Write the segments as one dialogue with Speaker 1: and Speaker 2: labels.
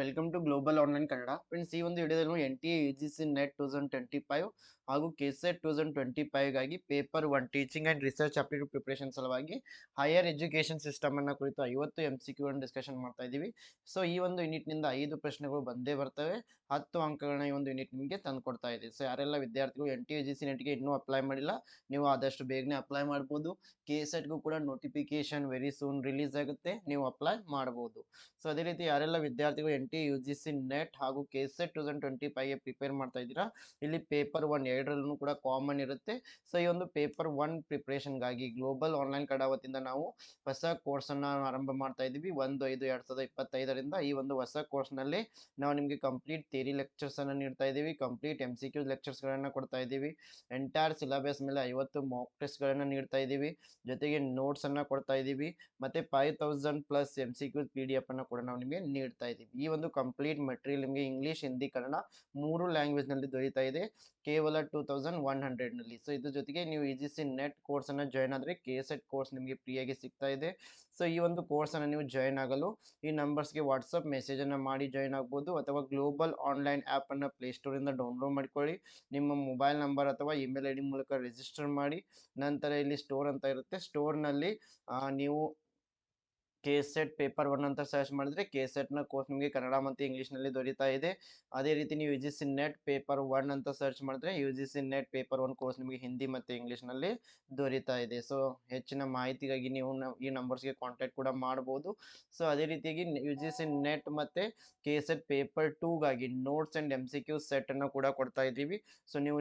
Speaker 1: Welcome to global online Kannada friends ಈ ಒಂದು ವಿಡಿಯೋದಲ್ಲಿ N T A G C NET two thousand twenty five ಹಾಗೂ K SET two thousand twenty ಫೈವ್ಗಾಗಿ paper one teaching and research aptitude preparation ಸಲುವಾಗಿ higher education ಸಿಸ್ಟಮನ್ನು ಕುರಿತು ಐವತ್ತು M C Q discussion ಮಾಡ್ತಾ ಇದ್ದೀವಿ ಸೊ ಈ ಒಂದು ಯೂನಿಟ್ನಿಂದ ಐದು ಪ್ರಶ್ನೆಗಳು ಬಂದೇ ಬರ್ತವೆ ಹತ್ತು ಅಂಕಗಳನ್ನ ಈ ಒಂದು ಯೂನಿಟ್ ನಿಮಗೆ ತಂದು ಕೊಡ್ತಾ ಇದೆ ಸೊ ಯಾರೆಲ್ಲ ವಿದ್ಯಾರ್ಥಿಗಳು N T A G C ನೆಟ್ಗೆ ಇನ್ನೂ ಅಪ್ಲೈ ಮಾಡಿಲ್ಲ ನೀವು ಆದಷ್ಟು ಬೇಗನೆ ಅಪ್ಲೈ ಮಾಡ್ಬೋದು ಕೆ ಎಸ್ ಸೆಟ್ಗೂ ಕೂಡ ನೋಟಿಫಿಕೇಶನ್ ವೆರಿ ಸೂನ್ ರಿಲೀಸ್ ಆಗುತ್ತೆ ನೀವು ಅಪ್ಲೈ ಮಾಡ್ಬೋದು ಸೊ ಅದೇ ರೀತಿ ಯಾರೆಲ್ಲ ವಿದ್ಯಾರ್ಥಿಗಳು N twenty U G C NET ಹಾಗೂ K SET two thousand twenty ಫೈವ್ಗೆ prepare ಮಾಡ್ತಾ ಇದ್ದೀರಾ ಇಲ್ಲಿ ಪೇಪರ್ ಒನ್ ಎರಡರಲ್ಲೂ ಕೂಡ ಕಾಮನ್ ಇರುತ್ತೆ ಸೊ ಈ ಒಂದು ಪೇಪರ್ ಒನ್ ಪ್ರಿಪ್ರೇಷನ್ಗಾಗಿ ಗ್ಲೋಬಲ್ ಆನ್ಲೈನ್ ಕಡಾವತಿಯಿಂದ ನಾವು ಹೊಸ ಕೋರ್ಸನ್ನು ಆರಂಭ ಮಾಡ್ತಾ ಇದ್ದೀವಿ ಒಂದು ಐದು ಎರಡು ಸಾವಿರದ ಇಪ್ಪತ್ತೈದರಿಂದ ಈ ಒಂದು ಹೊಸ ಕೋರ್ಸ್ನಲ್ಲಿ ನಾವು ನಿಮಗೆ ಕಂಪ್ಲೀಟ್ ಥಿಯರಿ ಲೆಕ್ಚರ್ಸನ್ನು ನೀಡ್ತಾ ಇದ್ದೀವಿ ಕಂಪ್ಲೀಟ್ ಎಮ್ ಸಿ ಕ್ಯೂ ಲೆಕ್ಚರ್ಸ್ಗಳನ್ನು ಕೊಡ್ತಾ ಇದ್ದೀವಿ ಎಂಟೈರ್ ಸಿಲೆಬಸ್ ಮೇಲೆ ಐವತ್ತು ಮಾಕ್ ಟೆಸ್ಟ್ಗಳನ್ನು ನೀಡ್ತಾ ಇದ್ದೀವಿ ಜೊತೆಗೆ ನೋಟ್ಸನ್ನು ಕೊಡ್ತಾ ಇದ್ದೀವಿ ಮತ್ತು five thousand plus M C Q P D ಎಫನ್ನು ಕೂಡ ನಾವು ನಿಮಗೆ ನೀಡ್ತಾ ಇದ್ದೀವಿ ಈ ಒಂದು ಕಂಪ್ಲೀಟ್ ಮೆಟೀರಿಯಲ್ ನಿಮಗೆ ಇಂಗ್ಲೀಷ್ ಹಿಂದಿ ಕನ್ನಡ ಮೂರು ಲ್ಯಾಂಗ್ವೇಜ್ ನಲ್ಲಿ ದೊರೀತಾ ಇದೆ ಕೇವಲ ಟೂ ತೌಸಂಡ್ ಒನ್ ಹಂಡ್ರೆಡ್ ನಲ್ಲಿ ಸೊ ಇದ್ರ ಜೊತೆಗೆ ನೀವು E G C NET course join ಆದರೆ ಕೆ ಎಸ್ ಕೋರ್ಸ್ ನಿಮಗೆ ಫ್ರೀಯಾಗಿ ಸಿಗ್ತಾ ಇದೆ ಸೊ ಈ ಒಂದು ಕೋರ್ಸ್ ನೀವು ಜಾಯ್ನ್ ಆಗಲು ಈ ನಂಬರ್ಸ್ಗೆ ವಾಟ್ಸಪ್ ಮೆಸೇಜ್ ಮಾಡಿ ಜಾಯ್ನ್ ಆಗ್ಬೋದು ಅಥವಾ ಗ್ಲೋಬಲ್ ಆನ್ಲೈನ್ ಆ್ಯಪನ್ನು ಪ್ಲೇ ಸ್ಟೋರ್ ಇಂದ ಡೌನ್ಲೋಡ್ ಮಾಡ್ಕೊಳ್ಳಿ ನಿಮ್ಮ ಮೊಬೈಲ್ ನಂಬರ್ ಅಥವಾ ಇಮೇಲ್ ಐ ಡಿ ಮೂಲಕ ರಿಜಿಸ್ಟರ್ ಮಾಡಿ ನಂತರ ಇಲ್ಲಿ ಸ್ಟೋರ್ ಅಂತ ಇರುತ್ತೆ ಸ್ಟೋರ್ನಲ್ಲಿ ನೀವು ಕೆ ಸೆಟ್ ಪೇಪರ್ ಒನ್ ಅಂತ ಸರ್ಚ್ ಮಾಡಿದ್ರೆ ಕೆ ನ ಕೋರ್ಸ್ ನಿಮಗೆ ಕನ್ನಡ ಮತ್ತು ನಲ್ಲಿ ದೊರೀತಾ ಇದೆ ಅದೇ ರೀತಿ ನೀವು U G C NET paper one ಅಂತ ಸರ್ಚ್ ಮಾಡಿದ್ರೆ U G C NET paper one course ನಿಮಗೆ ಹಿಂದಿ ಮತ್ತು ನಲ್ಲಿ ದೊರೀತಾ ಇದೆ ಸೊ ಹೆಚ್ಚಿನ ಮಾಹಿತಿಗಾಗಿ ನೀವು ಈ ನಂಬರ್ಸ್ಗೆ ಕಾಂಟ್ಯಾಕ್ಟ್ ಕೂಡ ಮಾಡಬಹುದು ಸೊ ಅದೇ ರೀತಿಯಾಗಿ ಯು ಜಿ ಸಿ ನೆಟ್ ಮತ್ತೆ K SET paper ಟೂಗಾಗಿ notes and M C Q ಅನ್ನು ಕೂಡ ಕೊಡ್ತಾ ಇದ್ದೀವಿ ಸೊ ನೀವು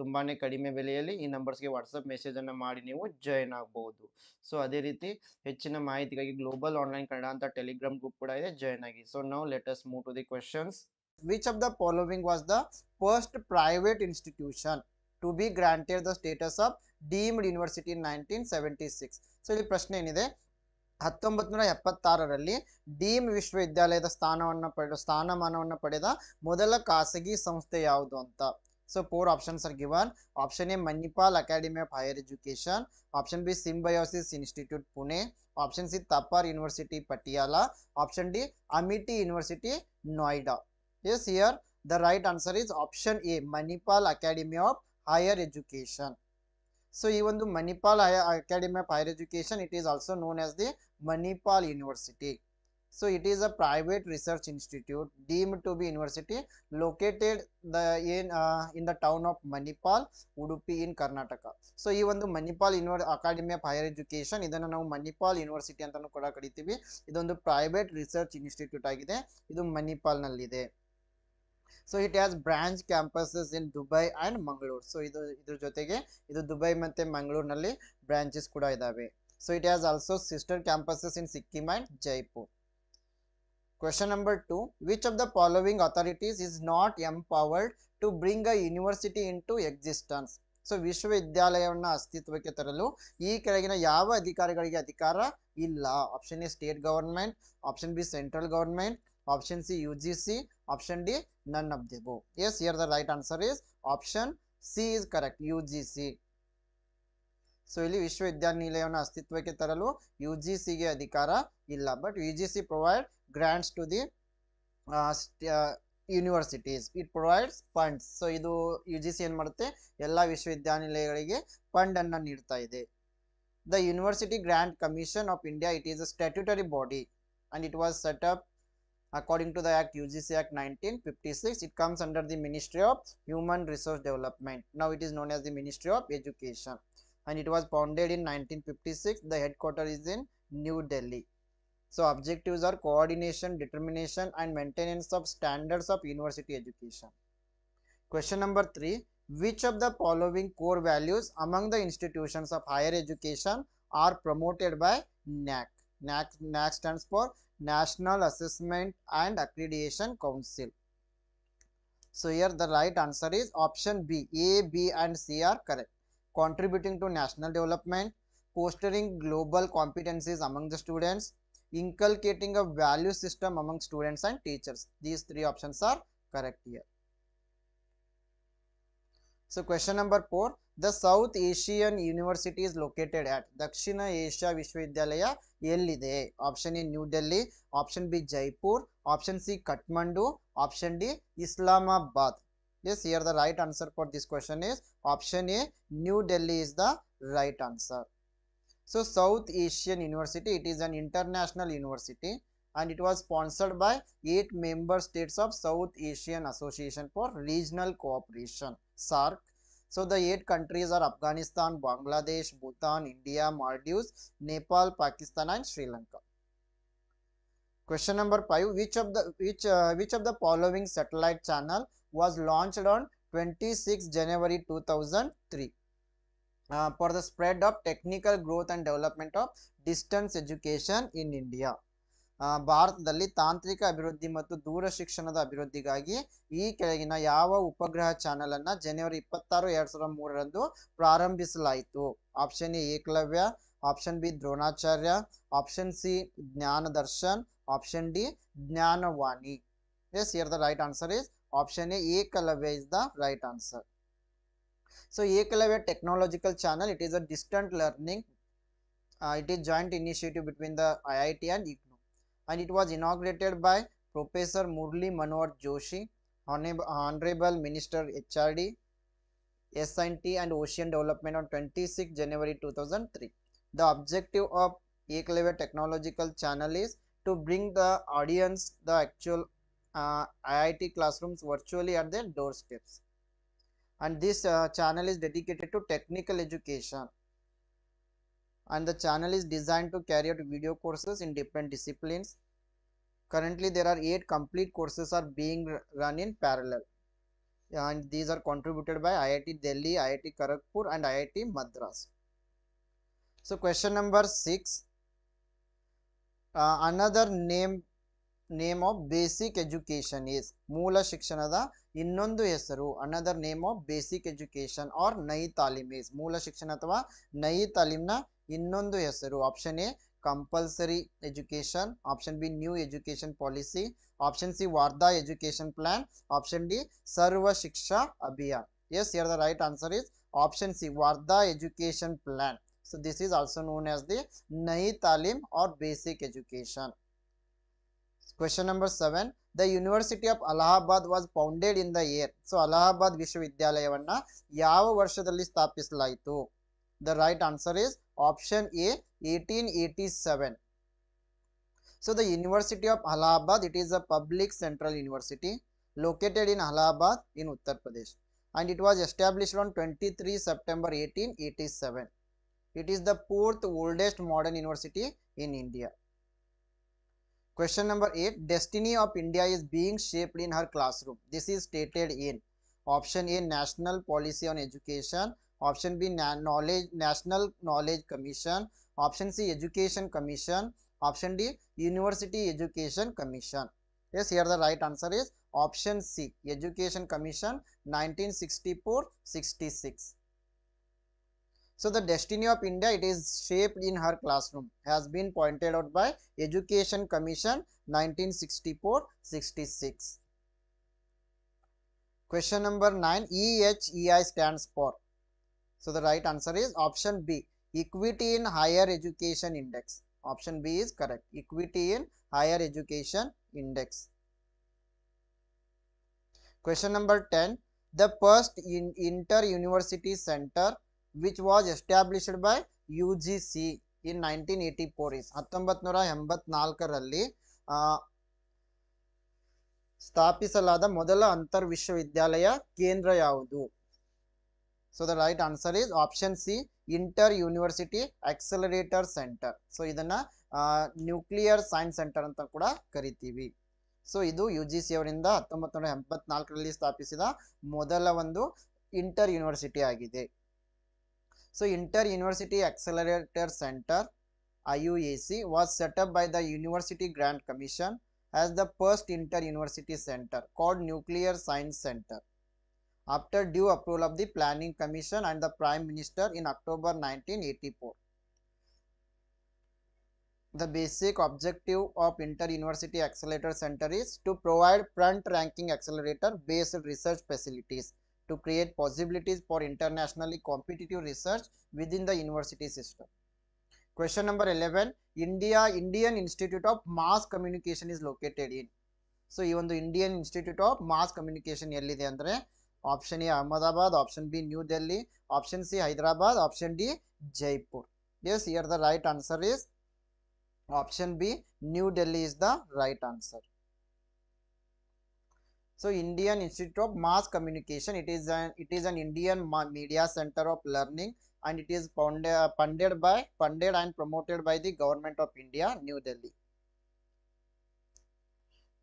Speaker 1: ತುಂಬಾನೇ ಕಡಿಮೆ ಬೆಲೆಯಲ್ಲಿ ಈ ನಂಬರ್ಸ್ಗೆ ವಾಟ್ಸಪ್ ಅನ್ನು ಮಾಡಿ ನೀವು ಜಾಯ್ನ್ ಆಗಬಹುದು ಸೊ ಅದೇ ರೀತಿ ಹೆಚ್ಚಿನ ಮಾಹಿತಿಗಾಗಿ ಗ್ಲೋಬಲ್ ಆನ್ಲೈನ್ ಕನ್ನಡ ಅಂತ ಟೆಲಿಗ್ರಾಮ್ ಗ್ರೂಪ್ ಕೂಡ ಇದೆ ಜಾಯ್ನ್ ಆಗಿ so now letters move to the questions
Speaker 2: which of the following was the first private institution to be granted the status of deemed university nineteen seventy six so ಇಲ್ಲಿ ಪ್ರಶ್ನೆ ಏನಿದೆ ಹತ್ತೊಂಬತ್ತು ನೂರ ಎಪ್ಪತ್ತಾರರಲ್ಲಿ deem ವಿಶ್ವವಿದ್ಯಾಲಯದ ಸ್ಥಾನವನ್ನು ಪಡೆದ ಸ್ಥಾನಮಾನವನ್ನು ಪಡೆದ ಮೊದಲ ಖಾಸಗಿ ಸಂಸ್ಥೆ ಯಾವುದು ಅಂತ So 4 options are given. Option A, Manipal Academy of Higher Education. Option B, Symbiosis Institute, Pune. Option C, Tapar University, Patiala. Option D, Amity University, Noida. Yes, here the right answer is option A, Manipal Academy of Higher Education. So even the Manipal Academy of Higher Education, it is also known as the Manipal University. So it is a private research institute deemed to be university located the in uh, in the town of Manipal, Udupi in ಈ ಒಂದು Manipal university academy of higher education ಇದನ್ನು ನಾವು Manipal university ಅಂತಾನೂ ಕೂಡ ಕರಿತೀವಿ ಇದೊಂದು private research institute ಆಗಿದೆ ಇದು ಮಣಿಪಾಲ್ನಲ್ಲಿದೆ so it has branch campuses in Dubai and Mangaluru so ಇದು ಇದ್ರ ಜೊತೆಗೆ ಇದು ದುಬೈ ಮತ್ತು ಮಂಗಳೂರಿನಲ್ಲಿ ಬ್ರಾಂಚಸ್ ಕೂಡ ಇದ್ದಾವೆ so it has also sister campuses in Sikkim and Jaipur question number two which of the following authorities is not empowered to bring a university into existence so ವಿಶ್ವವಿದ್ಯಾಲಯವನ್ನು ಅಸ್ತಿತ್ವಕ್ಕೆ ತರಲು ಈ ಕೆಳಗಿನ ಯಾವ ಅಧಿಕಾರಿಗಳಿಗೆ ಅಧಿಕಾರ ಇಲ್ಲ option A state government option B central government option C U G C option D none of the above yes here the right answer is option C is correct U G C so ಇಲ್ಲಿ ವಿಶ್ವವಿದ್ಯಾನಿಲಯವನ್ನು ಅಸ್ತಿತ್ವಕ್ಕೆ ತರಲು U G ಅಧಿಕಾರ ಇಲ್ಲ but U G C provide grants to the universities it provides funds so ಇದು U G C ಏನು ಮಾಡುತ್ತೆ ಎಲ್ಲ ವಿಶ್ವವಿದ್ಯಾನಿಲಯಗಳಿಗೆ ಫಂಡ್ ಅನ್ನು ನೀಡ್ತಾ ಇದೆ the university grand commission of India it is a statutory body and it was set up U G C act nineteen fifty six it comes under the ministry of human resource development now it is known as the ministry of education and it was founded in 1956. The headquarters is in New Delhi. So objectives are coordination, determination and maintenance of standards of university education. Question number 3. Which of the following core values among the institutions of higher education are promoted by NAC? NAC, NAC stands for National Assessment and Accreditation Council. So here the right answer is option B. A, B and C are correct contributing to national development, fostering global competencies among the students, inculcating a value system among students and teachers. These three options are correct here. So question number 4. The South Asian University is located at Dakshina Asia Vishwavidyalaya Yellide. Option A New Delhi, option B Jaipur, option C Kathmandu, option D Islamabad yes here the right answer for this question is option a new delhi is the right answer so south asian university it is an international university and it was sponsored by eight member states of south asian association for regional cooperation sarc so the eight countries are afghanistan bangladesh bhutan india maldives nepal pakistan and sri lanka question number 5 which of the which uh, which of the following satellite channel was launched on 26 January 2003 uh, for the spread of technical growth and development of distance education in India. Uh, ಭಾರತದಲ್ಲಿ ತಾಂತ್ರಿಕ ಅಭಿವೃದ್ಧಿ ಮತ್ತು ದೂರ ಶಿಕ್ಷಣದ ಅಭಿವೃದ್ಧಿಗಾಗಿ ಈ ಕೆಳಗಿನ ಯಾವ ಉಪಗ್ರಹ ಚಾನೆಲ್ ಅನ್ನ ಜನವರಿ ಇಪ್ಪತ್ತಾರು ಎರಡ್ ಸಾವಿರದ ಮೂರರಂದು ಪ್ರಾರಂಭಿಸಲಾಯಿತು option A Ekalavya option B Dronacharya option C Gyan Darshan option D Gyanvani yes here the right answer is Option A, Ekalavya is the right answer. So Ekalavya Technological Channel, it is a distant learning. Uh, it is joint initiative between the IIT and IGNU and it was inaugurated by Professor Murli Manohar Joshi, Honorable Minister HRD, and Ocean Development on 26 January 2003. The objective of Eclavier Technological Channel is to bring the audience the actual uh, IIT classrooms virtually at their doorsteps. And this uh, channel is dedicated to technical education. And the channel is designed to carry out video courses in different disciplines. Currently, there are 8 complete courses are being run in parallel. And these are contributed by IIT Delhi, IIT Kharagpur and IIT Madras. So question number 6. Uh, another name name of basic education is ಮೂಲ ಶಿಕ್ಷಣದ ಇನ್ನೊಂದು ಹೆಸರು another name of basic education are Nai Talim is ಮೂಲ ಶಿಕ್ಷಣ ಅಥವಾ ನೈ ತಾಲೀಮ್ನ ಇನ್ನೊಂದು ಹೆಸರು option A compulsory education option B new education policy option C Wardha education plan option D Sarva Shiksha Abhiyan yes here the right answer is option C Wardha education plan so this is also known as the Nai Talim or basic education Question number seven. The University of Allahabad was founded in the year. So Allahabad ವಿಶ್ವವಿದ್ಯಾಲಯವನ್ನ ಯಾವ ವರ್ಷದಲ್ಲಿ ಸ್ಥಾಪಿಸಲಾಯಿತು The right answer is option A 1887. So the University of Allahabad it is a public central university located in Allahabad in Uttar Pradesh and it was established on 23 September 1887. It is the fourth oldest modern university in India. Question number 8. Destiny of India is being shaped in her classroom. This is stated in option A National Policy on Education, option B knowledge, National Knowledge Commission, option C Education Commission, option D University Education Commission. Yes, here the right answer is option C Education Commission 1964-66. So the destiny of India, it is shaped in her classroom, has been pointed out by Education Commission 1964-66. Question number 9, EHEI stands for. So the right answer is option B, Equity in Higher Education Index. Option B is correct, Equity in Higher Education Index. Question number 10, the first in inter-university center which which was established by UGC in 1984 is ಹತ್ತೊಂಬತ್ ನೂರ ಎಂಬತ್ನಾಲ್ಕರಲ್ಲಿ ಸ್ಥಾಪಿಸಲಾದ ಮೊದಲ ಅಂತರ್ ವಿಶ್ವವಿದ್ಯಾಲಯ ಕೇಂದ್ರ ಯಾವುದು so the right answer is option C inter university accelerator centre so ಇದನ್ನ nuclear science centre ಅಂತ ಕೂಡ ಕರಿತೀವಿ ಸೊ ಇದು ಯು ಜಿ ಸಿ ಅವರಿಂದ ಹತ್ತೊಂಬತ್ತು ನೂರ ಎಂಬತ್ನಾಲ್ಕರಲ್ಲಿ ಸ್ಥಾಪಿಸಿದ ಮೊದಲ ಒಂದು ಇಂಟರ್ ಯೂನಿವರ್ಸಿಟಿ ಆಗಿದೆ So Inter University Accelerator Center IUAC was set up by the University Grant Commission as the first inter-university center called Nuclear Science Center. After due approval of the Planning Commission and the Prime Minister in October 1984. The basic objective of Inter-University Accelerator Center is to provide front-ranking accelerator-based research facilities to create possibilities for internationally competitive research within the university system. Question number 11 India Indian Institute of Mass Communication is located in. So ಈ ಒಂದು Indian institute of mass communication ಎಲ್ಲಿದೆ ಅಂದರೆ option A Ahmedabad option B New Delhi option C Hyderabad option D Jaipur yes here the right answer is option B New Delhi is the right answer So Indian Institute of Mass Communication, it is an it is an Indian ma- media center of learning, and it is founded uh, funded by funded and promoted by the government of India, New Delhi.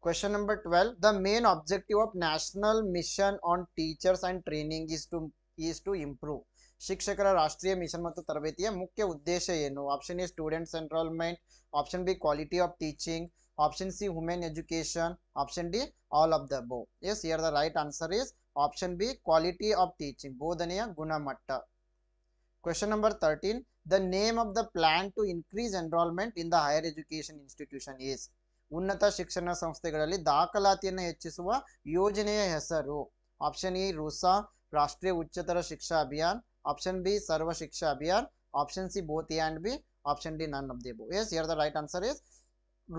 Speaker 2: Question number twelve: The main objective of National Mission on Teachers and Training is to is to improve. ಶಿಕ್ಷಕರ ರಾಷ್ಟ್ರೀಯ mission ಮತ್ತು ತರಬೇತಿಯ ಮುಖ್ಯ ಉದ್ದೇಶ ಏನು option A students enrolment option B quality of teaching option C women education option D all of the above yes here the right answer is option B quality of teaching ಬೋಧನೆಯ ಗುಣಮಟ್ಟ question number thirteen the name of the plan to increase enrolment in the higher education institution is ಉನ್ನತ ಶಿಕ್ಷಣ ಸಂಸ್ಥೆಗಳಲ್ಲಿ ದಾಖಲಾತಿಯನ್ನು ಹೆಚ್ಚಿಸುವ ಯೋಜನೆಯ ಹೆಸರು option A RUSA Rashtriya Uchchatar Shiksha Abhiyan option B Sarva Shiksha Abhiyan option C both A and B option D none of the above yes here the right answer is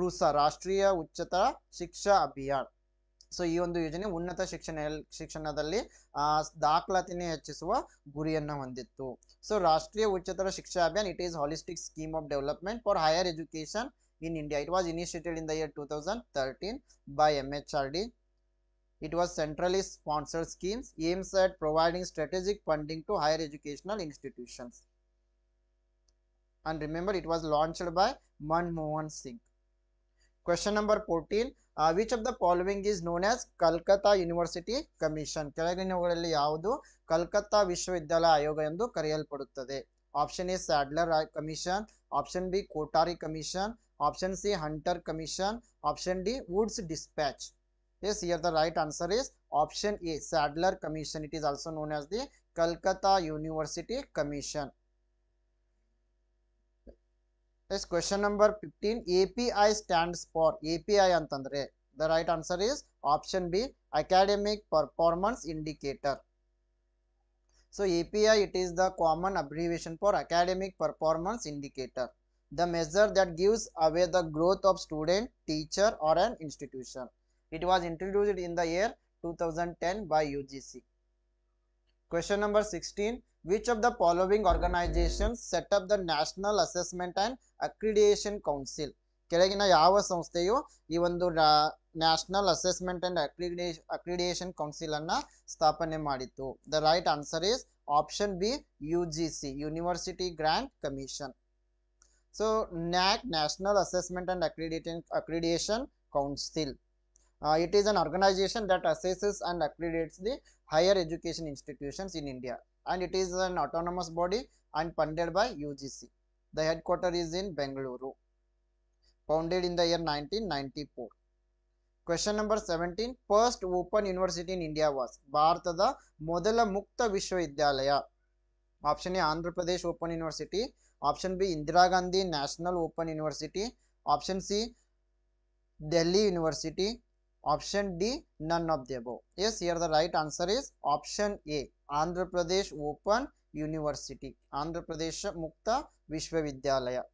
Speaker 2: RUSA Rashtriya Uchchatar Shiksha Abhiyan so ಈ ಒಂದು ಯೋಜನೆ ಉನ್ನತ ಶಿಕ್ಷಣ ಶಿಕ್ಷಣದಲ್ಲಿ ದಾಖಲಾತಿನೇ ಹೆಚ್ಚಿಸುವ ಗುರಿಯನ್ನ ಹೊಂದಿತ್ತು so Rashtriya Uchchatar Shiksha Abhiyan it is holistic scheme of development for higher education in India it was initiated in the year two thousand thirteen by M H R D it was centrally sponsored schemes aims at providing strategic funding to higher educational institutions and remember it was launched by manmohan number which of the following known as Calcutta university commission ಕೆಳಗಿನಗಳಲ್ಲಿ ಯಾವುದು ಕಲ್ಕತ್ತಾ ವಿಶ್ವವಿದ್ಯಾಲಯ ಆಯೋಗ ಎಂದು ಕರೆಯಲ್ಪಡುತ್ತದೆ option A Sadler commission option B Kothari commission option C Hunter commission option D Wood's dispatch answer is option Sadler commission it is also known as the Calcutta university commission Yes, question number 15 API stands for API ಅಂತಂದ್ರೆ the right answer is option B Academic Performance Indicator. So API it is the common abbreviation for Academic Performance Indicator. the measure that gives away the growth of student, teacher or an institution. It was introduced in the year 2010 by UGC. Question number 16. Which of the following organizations set up the National Assessment and Accreditation Council? ಕೆಳಗಿನ ಯಾವ ಸಂಸ್ಥೆಯು ಈ ಒಂದು national assessment and ಅಕ್ರಿಡೇ accreditation council ಅನ್ನ ಸ್ಥಾಪನೆ ಮಾಡಿತ್ತು the right answer is option B U G C university grand commission so NAAC national assessment and accreditation accreditation council it is an organisation that assesses and accredits the higher education institutions in India and it is an autonomous body and funded by UGC. The headquarters is in Bengaluru, founded in the year 1994. Question number 17. First open university in India was ಭಾರತದ ಮೊದಲ ಮುಕ್ತ ವಿಶ್ವವಿದ್ಯಾಲಯ option A Andhra Pradesh open university option B Indira Gandhi national open university option C Delhi university Option D, none of the above. Yes, here the right answer is option A, Andhra Pradesh Open University, Andhra Pradesh Mukta Vishwavidyalaya.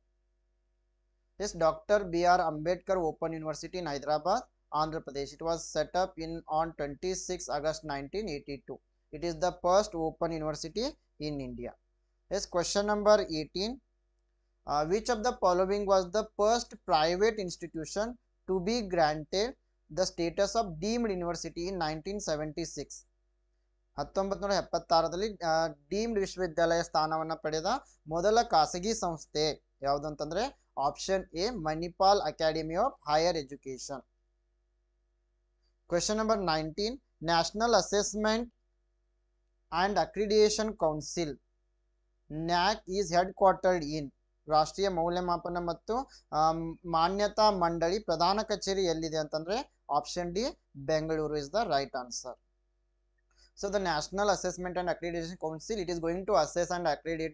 Speaker 2: Yes, Dr. B.R. Ambedkar Open University in Hyderabad, Andhra Pradesh. It was set up in on 26 August 1982. It is the first open university in India. Yes, question number 18. Uh, which of the following was the first private institution to be granted the status of deemed university in nineteen seventy six ಹತ್ತೊಂಬತ್ತು ನೂರ ಎಪ್ಪತ್ತಾರದಲ್ಲಿ deemed ವಿಶ್ವವಿದ್ಯಾಲಯ ಸ್ಥಾನವನ್ನು ಪಡೆದ ಮೊದಲ ಖಾಸಗಿ ಸಂಸ್ಥೆ ಯಾವುದು ಅಂತಂದ್ರೆ option A Manipal academy of higher education question number nineteen national assessment and accreditation council NAAC is headquartered in ರಾಷ್ಟ್ರೀಯ ಮೌಲ್ಯಮಾಪನ ಮತ್ತು ಮಾನ್ಯತಾ ಮಂಡಳಿ ಪ್ರಧಾನ ಕಚೇರಿ ಎಲ್ಲಿದೆ ಅಂತಂದ್ರೆ option D Bengaluru is the right answer so the national council it going to assess and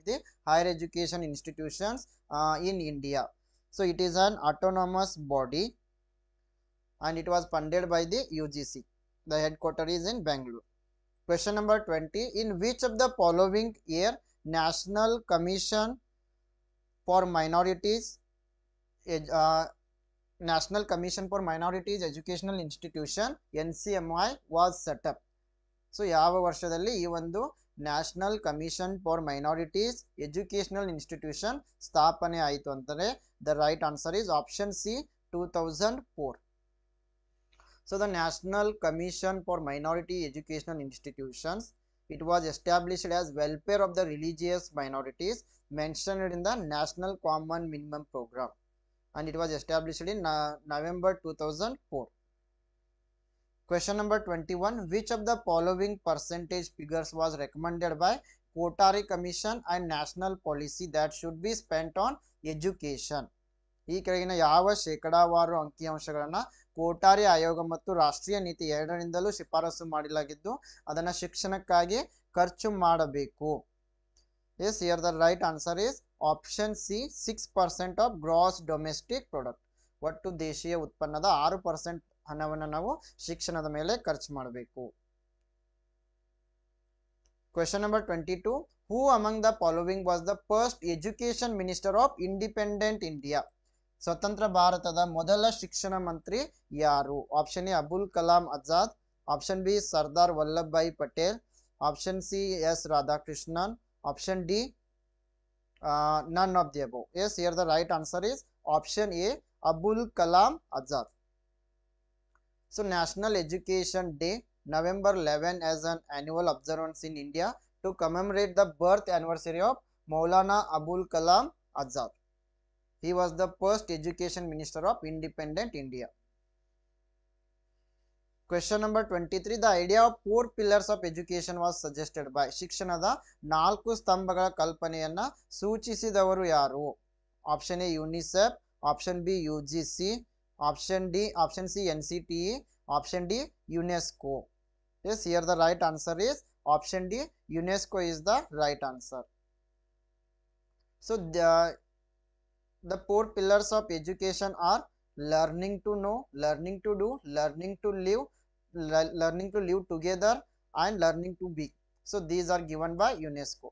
Speaker 2: the their education institutions in India so it is an autonomous body and it was funded by the U G is in Bengaluru question number twenty in which of the following year national commission for Minorities Ed- uh, National Commission for Minorities Educational Institution NCMI was set up? So ಯಾವ ವರ್ಷದಲ್ಲಿ ಈ ಒಂದು national commission for minorities educational institution ಸ್ಥಾಪನೆ ಆಯಿತು ಅಂತಾರೆ the right answer is option C two thousand four so the national commission for minority educational institutions it was established as welfare of the religious minorities mentioned in the National Common Minimum Program and it was established in November 2004. Question number 21. Which of the following percentage figures was recommended by Kotari Commission and national policy that should be spent on education? ಈ ಕೆಳಗಿನ ಯಾವ ಶೇಕಡಾವಾರು ಅಂಕಿಅಂಶಗಳನ್ನು ಕೋಟಾರಿ ಆಯೋಗ ಮತ್ತು ರಾಷ್ಟ್ರೀಯ ನೀತಿ ಎರಡರಿಂದಲೂ ಶಿಫಾರಸು ಮಾಡಲಾಗಿದ್ದು ಅದನ್ನು ಶಿಕ್ಷಣಕ್ಕಾಗಿ ಖರ್ಚು ಮಾಡಬೇಕು Yes, here the right answer is option C six percent of gross domestic ಒಟ್ಟು ದೇಶೀಯ ಉತ್ಪನ್ನದ ಆರು ಪರ್ಸೆಂಟ್ ಹಣವನ್ನು ನಾವು ಶಿಕ್ಷಣದ ಮೇಲೆ ಖರ್ಚು ಮಾಡಬೇಕು question number twenty two who among the following was the first education minister of independent India ಸ್ವತಂತ್ರ ಭಾರತದ ಮೊದಲ ಶಿಕ್ಷಣ ಮಂತ್ರಿ ಯಾರು option A Abul Kalam Azad option B Sardar Vallabhbhai Patel option C S Radhakrishnan Option D, uh, none of the above. Yes, here the right answer is option A, Abul Kalam Azad. So, National Education Day, November 11 as an annual observance in India to commemorate the birth anniversary of Maulana Abul Kalam Azad. He was the first education minister of independent India. Question number 23. The idea of four pillars of education was suggested by ಶಿಕ್ಷಣದ ನಾಲ್ಕು ಸ್ತಂಭಗಳ ಕಲ್ಪನೆಯನ್ನ ಸೂಚಿಸಿದವರು ಯಾರು option A UNICEF option B U G C option D option C N C T E option D UNESCO Yes, here the right answer is option D. UNESCO is the right answer. So the the four pillars of education are learning to know, learning to do, learning to live, le- learning to live together, and learning to be. So these are given by UNESCO.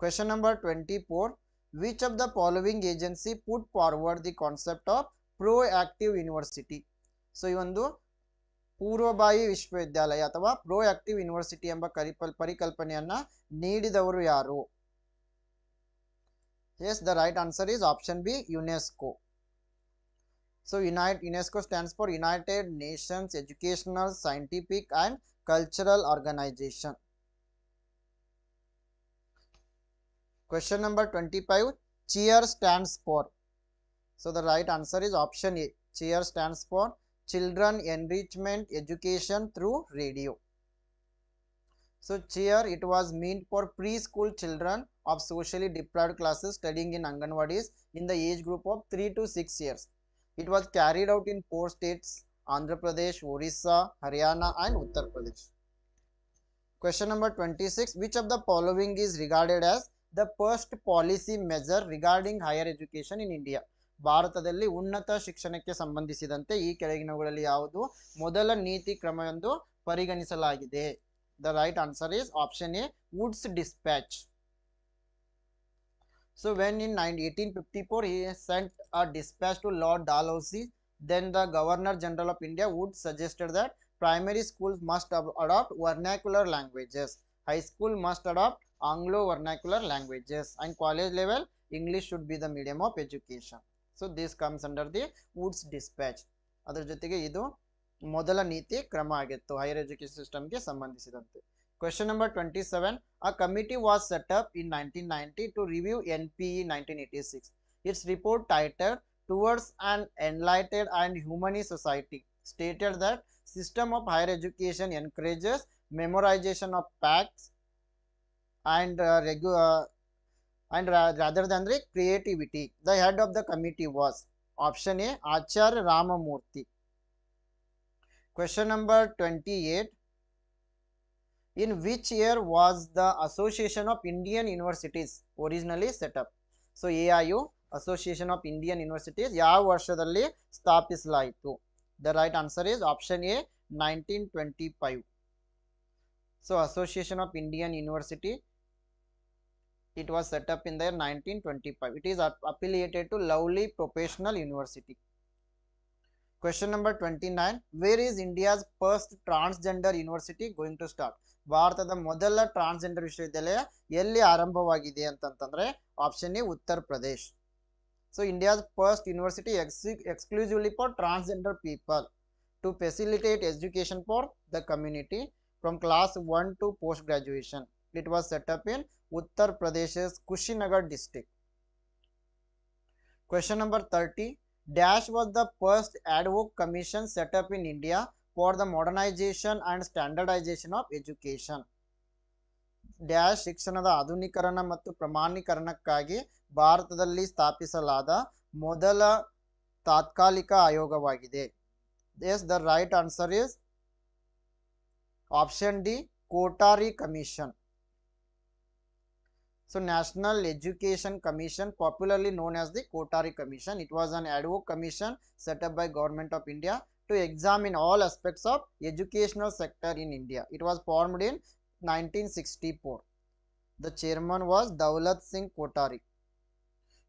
Speaker 2: Question number 24. Which of the following agency put forward the concept of proactive university? So ಈ ಒಂದು ಪೂರ್ವಬಾಯಿ ವಿಶ್ವವಿದ್ಯಾಲಯ ಅಥವಾ pro active university ಎಂಬ ಕರಿಪಲ್ ಪರಿಕಲ್ಪನೆಯನ್ನ ನೀಡಿದವರು ಯಾರು yes the right answer is option B UNESCO so Unite, UNESCO stands for United Nations Educational, Scientific and Cultural Organization. Question number 25, CHEER stands for. So the right answer is option A. CHEER stands for Children Enrichment Education through Radio. So CHEER, it was meant for preschool children of socially deprived classes studying in Anganwadis in the age group of 3 to 6 years. It was carried out in four states Andhra Pradesh, Orissa, Haryana, and Uttar Pradesh. Question number 26 Which of the following is regarded as the first policy measure regarding higher education in India? ಭಾರತದಲ್ಲಿ ಉನ್ನತ ಶಿಕ್ಷಣಕ್ಕೆ ಸಂಬಂಧಿಸಿದಂತೆ ಈ ಕೆಳಗಿನವುಗಳಲ್ಲಿ ಯಾವುದು ಮೊದಲ ನೀತಿ ಕ್ರಮ ಎಂದು ಪರಿಗಣಿಸಲಾಗಿದೆ the right answer is option A Wood's dispatch so when in nine eighteen fifty four he sent a dispatch to Lord Dalhousie then the Governor General of India would suggested that primary schools must ab- adopt vernacular languages high school must adopt Anglo vernacular languages and college level English should be the medium of education so this comes under the Wood's dispatch ಅದರ ಜೊತೆಗೆ ಇದು ಮೊದಲ ನೀತಿ ಕ್ರಮ ಆಗಿತ್ತು higher education ಸಿಸ್ಟಮ್ಗೆ ಸಂಬಂಧಿಸಿದಂತೆ Question number 27. A committee was set up in 1990 to review NPE 1986. Its report titled Towards an Enlightened and Humanist Society stated that system of higher education encourages memorization of facts and uh, regular uh, and rather than the creativity. The head of the committee was option A Acharya Ramamurthy. Question number 28. in which year was the association of indian universities originally set up so aiu association of indian universities ಯಾವ ವರ್ಷದಲ್ಲಿ ಸ್ಥಾಪಿಸಲಾಯಿತು the right answer is option a 1925 So Association of Indian University it was set up in the year 1925 it is aff- affiliated to lovely professional university question number 29 where is india's first transgender university going to start ಭಾರತದ ಮೊದಲ transgender ವಿಶ್ವವಿದ್ಯಾಲಯ ಎಲ್ಲಿ ಆರಂಭವಾಗಿದೆ ಅಂತಂತಂದ್ರೆ option A Uttar Pradesh so India's first university exclusively for transgender people to facilitate education for the community from class one to post graduation it was set up in Uttar Pradesh's Kushinagar district. Question number 30. Dash was the first ad hoc commission set up in India for the modernization and standardization of education. Dash ಶಿಕ್ಷಣದ ಆಧುನೀಕರಣ ಮತ್ತು ಪ್ರಮಾಣೀಕರಣಕ್ಕಾಗಿ ಭಾರತದಲ್ಲಿ ಸ್ಥಾಪಿಸಲಾದ ಮೊದಲ ತಾತ್ಕಾಲಿಕ ಆಯೋಗವಾಗಿದೆ yes the right answer is option D Kothari commission So National Education Commission, popularly known as the Kotari Commission, it was an ad hoc commission set up by Government of India to examine all aspects of educational sector in India. It was formed in 1964. The chairman was Daulat Singh Kotari.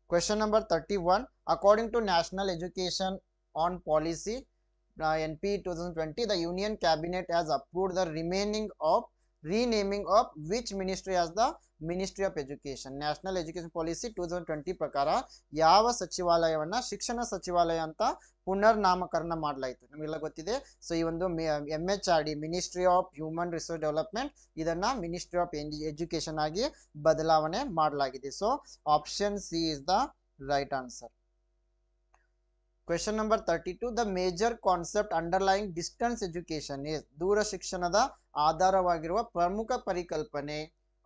Speaker 2: Question number 31. According to National Education on Policy, uh, NP 2020, the Union Cabinet has approved the remaining of renaming of which ministry as the ministry of education national education policy two thousand twenty ಪ್ರಕಾರ ಯಾವ ಸಚಿವಾಲಯವನ್ನ ಶಿಕ್ಷಣ ಸಚಿವಾಲಯ ಅಂತ ಪುನರ್ ನಾಮಕರಣ ಮಾಡಲಾಯಿತು ನಿಮಗೆಲ್ಲ ಗೊತ್ತಿದೆ ಸೊ ಈ ಒಂದು M H R D ministry of human resource development ಇದನ್ನ ಮಿನಿಸ್ಟ್ರಿ ಆಫ್ ಎಜುಕೇಶನ್ ಆಗಿ ಬದಲಾವಣೆ ಮಾಡಲಾಗಿದೆ so option C is the right answer question number thirty two the major concept underlying distance education is ದೂರ ಶಿಕ್ಷಣದ ಆಧಾರವಾಗಿರುವ ಪ್ರಮುಖ ಪರಿಕಲ್ಪನೆ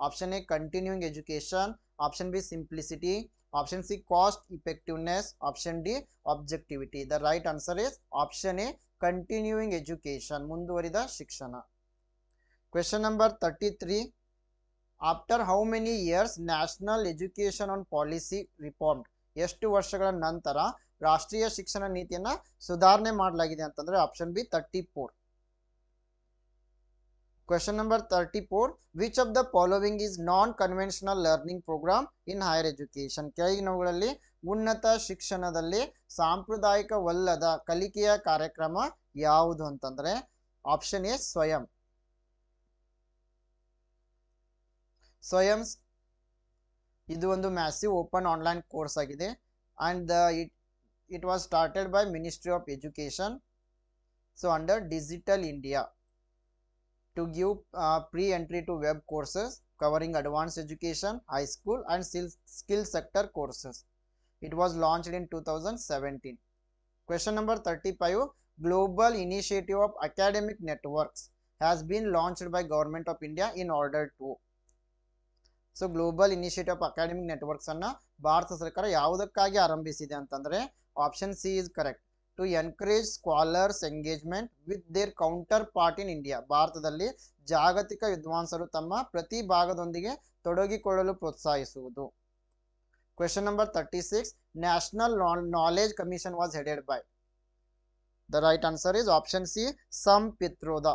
Speaker 2: option A continuing education option B simplicity option C cost effectiveness option D objectivity the right answer is option A continuing education ಮುಂದುವರಿದ ಶಿಕ್ಷಣ question number thirty three after how many years national education on policy reformed ಎಷ್ಟು ವರ್ಷಗಳ ನಂತರ ರಾಷ್ಟ್ರೀಯ ಶಿಕ್ಷಣ ನೀತಿಯನ್ನ ಸುಧಾರಣೆ ಮಾಡಲಾಗಿದೆ ಅಂತಂದ್ರೆ option B thirty four number thirty four which of the following is non conventional learning programme in higher education ಕೆಳಗಿನವುಗಳಲ್ಲಿ ಉನ್ನತ ಶಿಕ್ಷಣದಲ್ಲಿ ಸಾಂಪ್ರದಾಯಿಕವಲ್ಲದ ಕಲಿಕೆಯ ಕಾರ್ಯಕ್ರಮ ಯಾವುದು ಅಂತಂದ್ರೆ ಆಪ್ಷನ್ ಎ ಸ್ವಯಂ ಸ್ವಯಂ ಇದು ಒಂದು ಮ್ಯಾಸಿವ್ ಓಪನ್ ಆನ್ಲೈನ್ ಕೋರ್ಸ್ ಆಗಿದೆ and the it It was started by ministry of education so under digital India to give uh, pre-entry to web courses covering advanced education, high school and skill, skill sector courses. It was launched in 2017. Question number 35. Global Initiative of Academic Networks has been launched by Government of India in order to. So global initiative of academic networks ಅನ್ನ ಭಾರತ ಸರ್ಕಾರ ಯಾವುದಕ್ಕಾಗಿ ಆರಂಭಿಸಿದೆ ಅಂತಂದ್ರೆ Option C is correct. To encourage scholars engagement with their counterpart in India ಭಾರತದಲ್ಲಿ ಜಾಗತಿಕ ವಿದ್ವಾಂಸರು ತಮ್ಮ ಪ್ರತಿ ಭಾಗದೊಂದಿಗೆ ತೊಡಗಿಕೊಳ್ಳಲು ಪ್ರೋತ್ಸಾಹಿಸುವುದು question number thirty six national knowledge commission was headed by the right answer is option C some Pitroda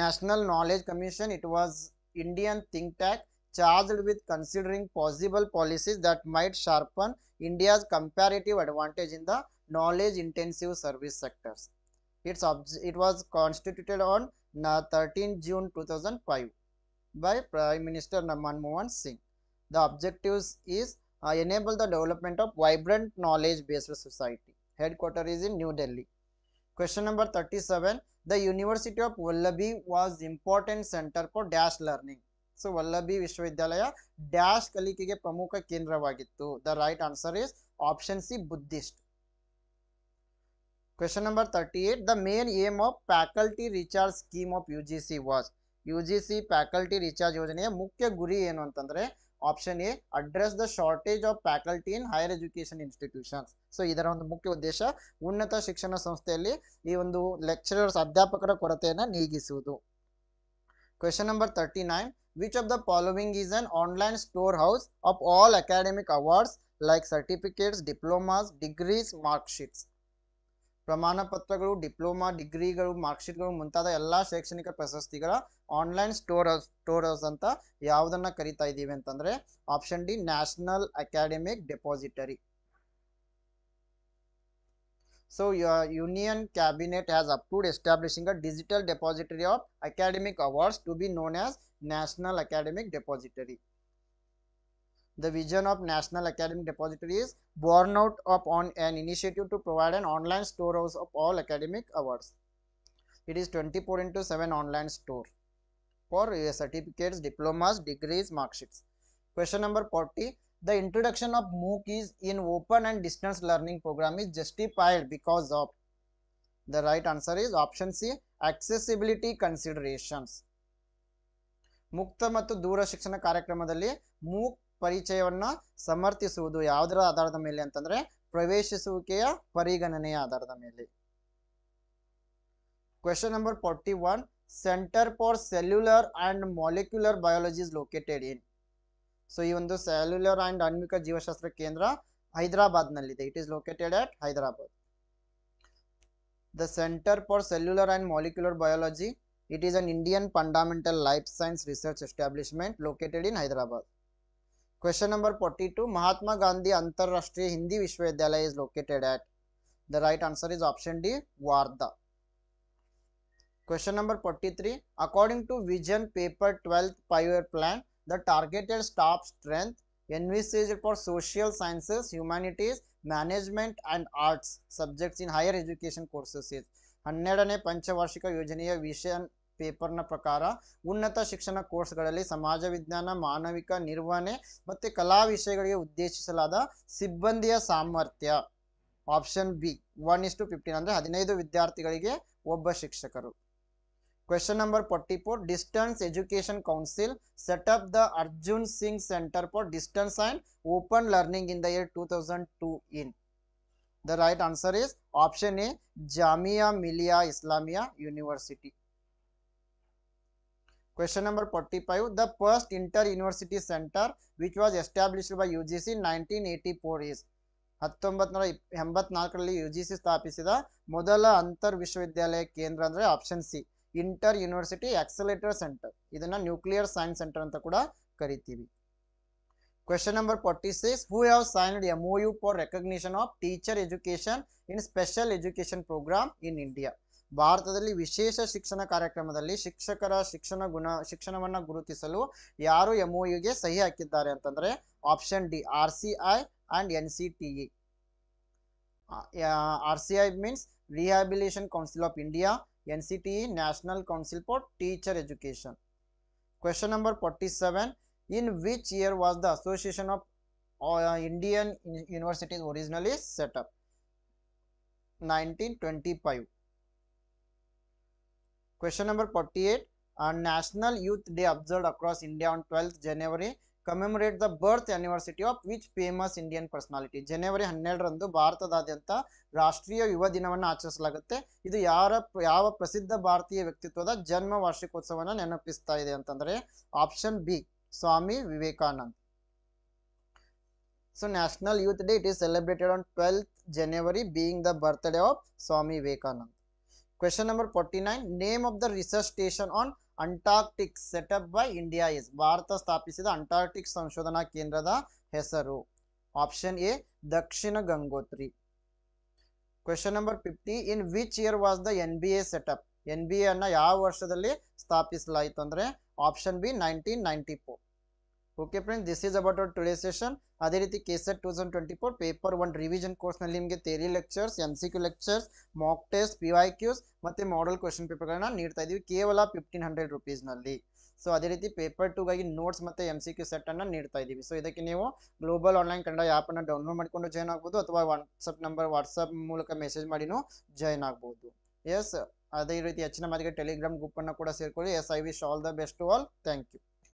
Speaker 2: national knowledge commission it was Indian think tank charged with considering possible policies that might sharpen India's comparative advantage in the knowledge intensive service sectors. It's it was constituted on 13 June 2005 by Prime Minister Manmohan Singh. The objectives is uh, enable the development of vibrant knowledge based society. Headquarter is in New Delhi. Question number 37. The University of Wallaby was important center for dash learning. So Vallabhi ವಿಶ್ವವಿದ್ಯಾಲಯ dash ಕಲಿಕೆಗೆ ಪ್ರಮುಖ ಕೇಂದ್ರವಾಗಿತ್ತು the right answer is option C Buddhist main aim 38. Faculty main scheme of U recharge scheme was UGC G C faculty recharge ಯೋಜನೆಯ ಮುಖ್ಯ ಗುರಿ ಏನು ಅಂತಂದ್ರೆ option A address the shortage of faculty in higher education institutions so ಇದರ ಒಂದು ಮುಖ್ಯ ಉದ್ದೇಶ ಉನ್ನತ ಶಿಕ್ಷಣ ಸಂಸ್ಥೆಯಲ್ಲಿ ಈ ಒಂದು ಲೆಕ್ಚರರ್ಸ್ ಅಧ್ಯಾಪಕರ ಕೊರತೆಯನ್ನು ನೀಗಿಸುವುದು question number thirty nine Which of the following is an online storehouse of all academic awards like certificates, diplomas, degrees, mark ಪ್ರಮಾಣ ಪತ್ರಗಳು ಡಿಪ್ಲೊಮಾ ಡಿಗ್ರಿಗಳು ಮಾರ್ಕ್ಶೀಟ್ಗಳು ಮುಂತಾದ ಎಲ್ಲ ಶೈಕ್ಷಣಿಕ ಪ್ರಶಸ್ತಿಗಳ online storehouse store house ಅಂತ ಯಾವುದನ್ನ ಕರಿತಾ ಇದ್ದೀವಿ ಅಂತಂದ್ರೆ option D national academic depository so union cabinet has approved establishing a digital depository of academic awards to be known as National Academic Depository. The vision of National Academic Depository is born out upon an initiative to provide an online storehouse of all academic awards. It is 24 into 7 online store for certificates, diplomas, degrees, mark sheets. Question number 40. The introduction of MOOC is in open and distance learning program is justified because of the right answer is option C accessibility considerations. ಮುಕ್ತ ಮತ್ತು ದೂರ ಶಿಕ್ಷಣ ಕಾರ್ಯಕ್ರಮದಲ್ಲಿ MOOC ಪರಿಚಯವನ್ನು ಸಮರ್ಥಿಸುವುದು ಯಾವುದರ ಆಧಾರದ ಮೇಲೆ ಅಂತಂದ್ರೆ ಪ್ರವೇಶಿಸುವಿಕೆಯ ಪರಿಗಣನೆಯ ಆಧಾರದ ಮೇಲೆ question number forty one centre for cellular and molecular biology is located in so ಈ ಒಂದು ಸೆಲ್ಯುಲರ್ ಅಂಡ್ ಆಣ್ವಿಕ ಜೀವಶಾಸ್ತ್ರ ಕೇಂದ್ರ ಹೈದರಾಬಾದ್ ನಲ್ಲಿದೆ it is located at Hyderabad the centre for cellular and molecular biology It is an Indian fundamental life science research establishment located in Hyderabad Question number 42 Mahatma Gandhi Antarrashtriya Hindi Vishwavidyalaya is located at. The right answer is option D Wardha. Question number 43 According to Vision Paper 12th Five-Year Plan, the targeted staff strength envisaged for social sciences, humanities, management and arts subjects in higher education courses is ಹನ್ನೆರಡನೇ ಪಂಚವಾರ್ಷಿಕ ಯೋಜನೆಯ vision ಪೇಪರ್ನ ಪ್ರಕಾರ ಉನ್ನತ ಶಿಕ್ಷಣ ಕೋರ್ಸ್ಗಳಲ್ಲಿ ಸಮಾಜ ವಿಜ್ಞಾನ ಮಾನವಿಕ ನಿರ್ವಹಣೆ ಮತ್ತು ಕಲಾ ವಿಷಯಗಳಿಗೆ ಉದ್ದೇಶಿಸಲಾದ ಸಿಬ್ಬಂದಿಯ ಸಾಮರ್ಥ್ಯ option B one is to fifteen ಅಂದರೆ ಹದಿನೈದು ವಿದ್ಯಾರ್ಥಿಗಳಿಗೆ ಒಬ್ಬ ಶಿಕ್ಷಕರು question number forty four distance education council set up the Arjun Singh centre for distance and open learning in the year two thousand two in the right answer is option A Jamia Millia Islamia university Question number 45. The first inter-university center which was established by UGC 1984 is ಹತ್ತೊಂಬತ್ತು ನೂರ ಎಂಬತ್ನಾಲ್ಕರಲ್ಲಿ U G C ಸ್ಥಾಪಿಸಿದ ಮೊದಲ ಅಂತರ್ ವಿಶ್ವವಿದ್ಯಾಲಯ ಕೇಂದ್ರ ಅಂದರೆ option C inter university accelerator centre ಇದನ್ನು ನ್ಯೂಕ್ಲಿಯರ್ ಸೈನ್ಸ್ ಸೆಂಟರ್ ಅಂತ ಕೂಡ ಕರಿತೀವಿ question number forty six who have signed M U for recognition of teacher education in special education programme in India ಭಾರತದಲ್ಲಿ ವಿಶೇಷ ಶಿಕ್ಷಣ ಕಾರ್ಯಕ್ರಮದಲ್ಲಿ ಶಿಕ್ಷಕರ ಶಿಕ್ಷಣ ಗುಣ ಶಿಕ್ಷಣವನ್ನು ಗುರುತಿಸಲು ಯಾರು ಎಂಒಯುಗೆ ಸಹಿ ಹಾಕಿದ್ದಾರೆ ಅಂತಂದ್ರೆ option D R C I and N C T E R C I means rehabilitation council of India N C T E national council for teacher education question number forty seven in which year was the association of Indian universities originally set up nineteen twenty five Question number 48. A national youth day observed across India on 12th January commemorate the birth anniversary of which famous Indian personality ಜನವರಿ ಹನ್ನೆರಡರಂದು ಭಾರತದಾದ್ಯಂತ ರಾಷ್ಟ್ರೀಯ ಯುವ ದಿನವನ್ನು ಆಚರಿಸಲಾಗುತ್ತೆ ಇದು ಯಾರ ಯಾವ ಪ್ರಸಿದ್ಧ ಭಾರತೀಯ ವ್ಯಕ್ತಿತ್ವದ ಜನ್ಮ ವಾರ್ಷಿಕೋತ್ಸವನ ನೆನಪಿಸ್ತಾ ಇದೆ ಅಂತಂದ್ರೆ option B Swami Vivekanand so national youth day it is celebrated on twelfth January being the day of Swami Vivekanand number forty 49. Name of the research station on Antarctic set up by India is Bharat ಸ್ಥಾಪಿಸಿದ Antarctic ಸಂಶೋಧನಾ ಕೇಂದ್ರದ ಹೆಸರು option A Dakshin Gangotri question number fifty in which year was the N B A set up N B A ಯಾವ ವರ್ಷದಲ್ಲಿ ಸ್ಥಾಪಿಸಲಾಯಿತು ಅಂದ್ರೆ option B nineteen ninety four okay friends this is about our today session ಅದೇ ರೀತಿ K two twenty four paper one revision ಕೋರ್ಸ್ನಲ್ಲಿ ನಿಮಗೆ theory lectures M C Q lectures mock test P Y Qs ಮತ್ತು model question ಪೇಪರ್ಗಳನ್ನ ನೀಡ್ತಾ ಇದ್ದೀವಿ ಕೇವಲ fifteen hundred ರುಪೀಸ್ನಲ್ಲಿ ಸೊ ಅದೇ ರೀತಿ ಪೇಪರ್ ಟೂಗಾಗಿ ನೋಟ್ಸ್ ಮತ್ತು ಎಮ್ ಸಿ ಕ್ಯೂ ಸೆಟ್ಟನ್ನು ನೀಡ್ತಾ ಇದ್ದೀವಿ ಸೊ ಇದಕ್ಕೆ ನೀವು ಗ್ಲೋಬಲ್ ಆನ್ಲೈನ್ ಕನ್ನಡ ಆ್ಯಪನ್ನು ಡೌನ್ಲೋಡ್ ಮಾಡಿಕೊಂಡು ಜಾಯ್ನ್ ಆಗ್ಬೋದು ಅಥವಾ ವಾಟ್ಸಪ್ ನಂಬರ್ ವಾಟ್ಸಪ್ ಮೂಲಕ ಮೆಸೇಜ್ ಮಾಡಿನೂ ಜಾಯ್ನ್ ಆಗ್ಬೋದು ಎಸ್ ಅದೇ ರೀತಿ ಹೆಚ್ಚಿನ ಮಾತಿಗೆ ಟೆಲಿಗ್ರಾಮ್ ಗ್ರೂಪನ್ನು ಕೂಡ ಸೇರಿಕೊಳ್ಳಿ yes I wish all the best all thank you